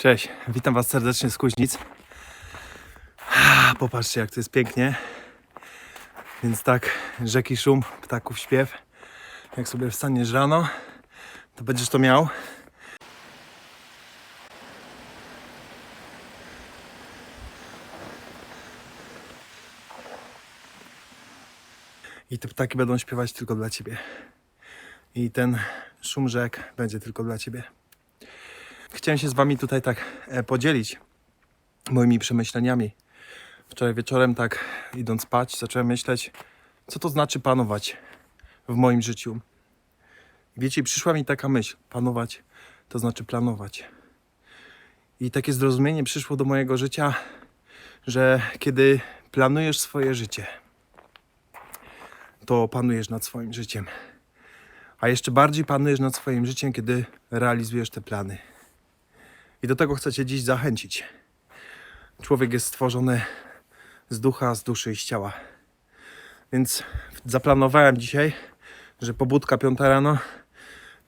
Cześć, witam Was serdecznie z Kuźnic. Popatrzcie, jak to jest pięknie. Więc tak, rzeki szum, ptaków śpiew. Jak sobie wstaniesz rano, to będziesz to miał. I te ptaki będą śpiewać tylko dla Ciebie. I ten szum rzek będzie tylko dla Ciebie. Chciałem się z Wami tutaj tak e, podzielić moimi przemyśleniami. Wczoraj wieczorem, tak idąc spać, zacząłem myśleć, co to znaczy panować w moim życiu. Wiecie, przyszła mi taka myśl: panować to znaczy planować. I takie zrozumienie przyszło do mojego życia, że kiedy planujesz swoje życie, to panujesz nad swoim życiem. A jeszcze bardziej panujesz nad swoim życiem, kiedy realizujesz te plany. I do tego chcę Cię dziś zachęcić. Człowiek jest stworzony z ducha, z duszy i z ciała. Więc zaplanowałem dzisiaj, że pobudka piąta rano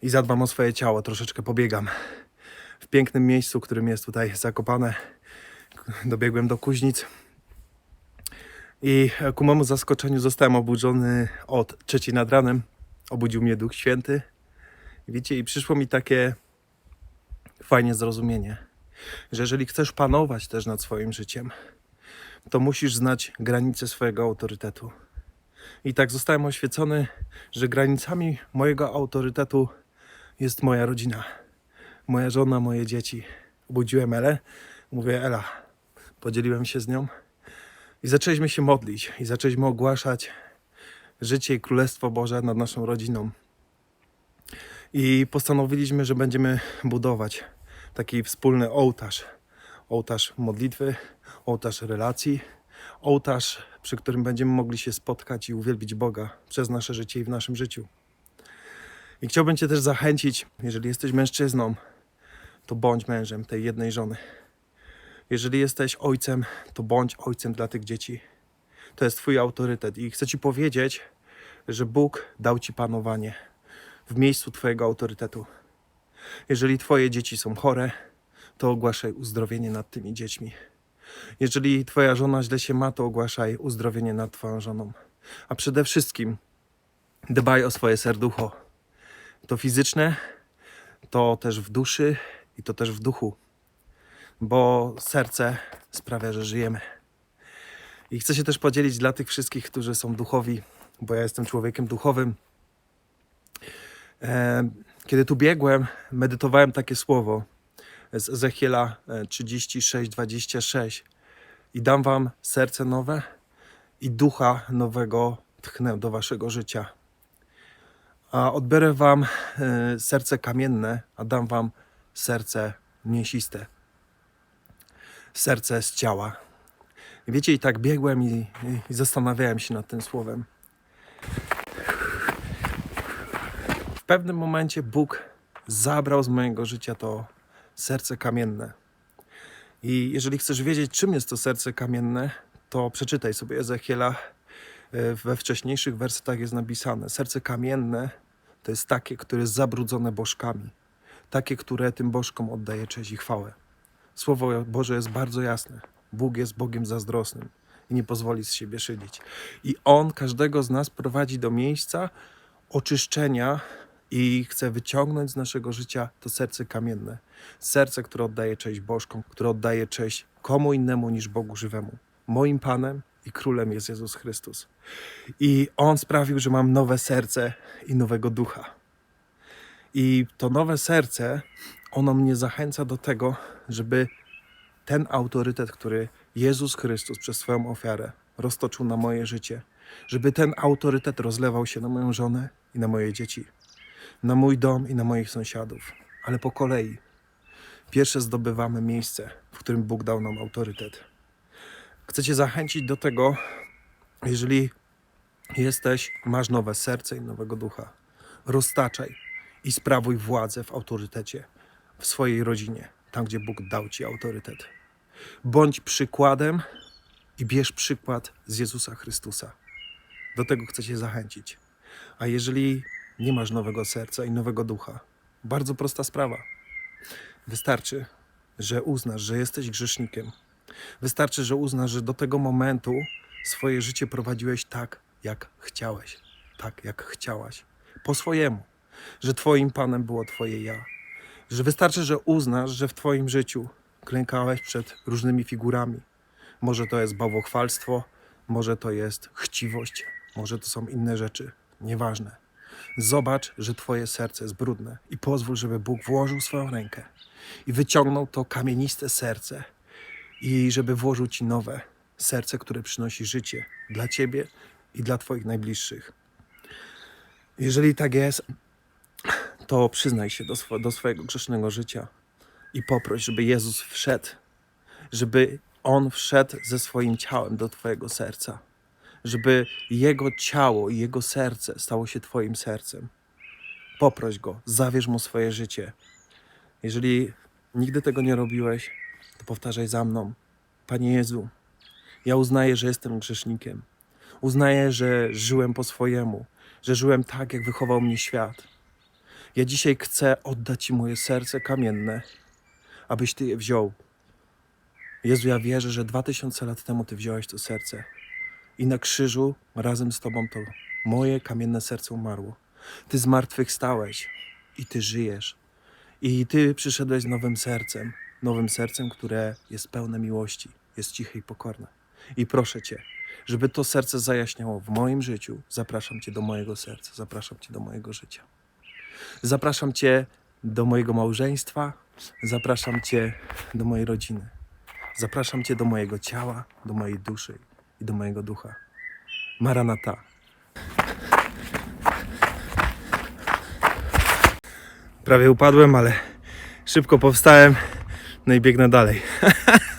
i zadbam o swoje ciało, troszeczkę pobiegam. W pięknym miejscu, którym jest tutaj zakopane. Dobiegłem do Kuźnic. I ku memu zaskoczeniu zostałem obudzony od trzeciej nad ranem. Obudził mnie Duch Święty. Wiecie, i przyszło mi takie fajnie zrozumienie, że jeżeli chcesz panować też nad swoim życiem, to musisz znać granice swojego autorytetu. I tak zostałem oświecony, że granicami mojego autorytetu jest moja rodzina, moja żona, moje dzieci. Obudziłem Elę, mówię Ela, podzieliłem się z nią i zaczęliśmy się modlić i zaczęliśmy ogłaszać życie i Królestwo Boże nad naszą rodziną. I postanowiliśmy, że będziemy budować taki wspólny ołtarz. Ołtarz modlitwy, ołtarz relacji, ołtarz, przy którym będziemy mogli się spotkać i uwielbić Boga przez nasze życie i w naszym życiu. I chciałbym Cię też zachęcić, jeżeli jesteś mężczyzną, to bądź mężem tej jednej żony. Jeżeli jesteś ojcem, to bądź ojcem dla tych dzieci. To jest Twój autorytet. I chcę Ci powiedzieć, że Bóg dał Ci panowanie w miejscu Twojego autorytetu. Jeżeli Twoje dzieci są chore, to ogłaszaj uzdrowienie nad tymi dziećmi. Jeżeli Twoja żona źle się ma, to ogłaszaj uzdrowienie nad Twoją żoną. A przede wszystkim dbaj o swoje serducho. To fizyczne, to też w duszy i to też w duchu. Bo serce sprawia, że żyjemy. I chcę się też podzielić dla tych wszystkich, którzy są duchowi, bo ja jestem człowiekiem duchowym. E, Kiedy tu biegłem, medytowałem takie słowo z Ezechiela 36, 26 i dam wam serce nowe i ducha nowego tchnę do waszego życia. A odbiorę wam e, serce kamienne, a dam wam serce mięsiste. Serce z ciała. Wiecie, i tak biegłem i, i zastanawiałem się nad tym słowem. Pewnym momencie Bóg zabrał z mojego życia to serce kamienne. I jeżeli chcesz wiedzieć, czym jest to serce kamienne, to przeczytaj sobie Ezechiela. E, We wcześniejszych wersetach jest napisane: Serce kamienne to jest takie, które jest zabrudzone bożkami, takie, które tym bożkom oddaje cześć i chwałę. Słowo Boże jest bardzo jasne. Bóg jest Bogiem zazdrosnym i nie pozwoli z siebie szydzić. I On każdego z nas prowadzi do miejsca oczyszczenia i chce wyciągnąć z naszego życia to serce kamienne. Serce, które oddaje cześć Bożkom, które oddaje cześć komu innemu niż Bogu żywemu. Moim Panem i Królem jest Jezus Chrystus. I On sprawił, że mam nowe serce i nowego ducha. I to nowe serce, ono mnie zachęca do tego, żeby ten autorytet, który Jezus Chrystus przez swoją ofiarę roztoczył na moje życie, żeby ten autorytet rozlewał się na moją żonę i na moje dzieci, na mój dom i na moich sąsiadów, ale po kolei. Pierwsze zdobywamy miejsce, w którym Bóg dał nam autorytet. Chcę Cię zachęcić do tego, jeżeli jesteś, masz nowe serce i nowego ducha, roztaczaj i sprawuj władzę w autorytecie w swojej rodzinie, tam gdzie Bóg dał Ci autorytet. Bądź przykładem i bierz przykład z Jezusa Chrystusa. Do tego chcę Cię zachęcić. A jeżeli nie masz nowego serca i nowego ducha, bardzo prosta sprawa. Wystarczy, że uznasz, że jesteś grzesznikiem. Wystarczy, że uznasz, że do tego momentu swoje życie prowadziłeś tak, jak chciałeś, tak, jak chciałaś, po swojemu, że Twoim Panem było Twoje ja. Że wystarczy, że uznasz, że w Twoim życiu klękałeś przed różnymi figurami. Może to jest bałwochwalstwo, może to jest chciwość, może to są inne rzeczy, nieważne. Zobacz, że Twoje serce jest brudne i pozwól, żeby Bóg włożył swoją rękę i wyciągnął to kamieniste serce i żeby włożył Ci nowe serce, które przynosi życie dla Ciebie i dla Twoich najbliższych. Jeżeli tak jest, to przyznaj się do, swo- do swojego grzesznego życia i poproś, żeby Jezus wszedł, żeby On wszedł ze swoim ciałem do Twojego serca, żeby Jego ciało i Jego serce stało się Twoim sercem. Poproś Go, zawierz Mu swoje życie. Jeżeli nigdy tego nie robiłeś, to powtarzaj za mną. Panie Jezu, ja uznaję, że jestem grzesznikiem. Uznaję, że żyłem po swojemu, że żyłem tak, jak wychował mnie świat. Ja dzisiaj chcę oddać Ci moje serce kamienne, abyś Ty je wziął. Jezu, ja wierzę, że dwa tysiące lat temu Ty wziąłeś to serce i na krzyżu razem z Tobą to moje kamienne serce umarło. Ty zmartwychwstałeś i Ty żyjesz. I Ty przyszedłeś z nowym sercem, nowym sercem, które jest pełne miłości, jest ciche i pokorne. I proszę Cię, żeby to serce zajaśniało w moim życiu. Zapraszam Cię do mojego serca, zapraszam Cię do mojego życia. Zapraszam Cię do mojego małżeństwa, zapraszam Cię do mojej rodziny. Zapraszam Cię do mojego ciała, do mojej duszy i do mojego ducha. Maranata. Prawie upadłem, ale szybko powstałem, no i biegnę dalej.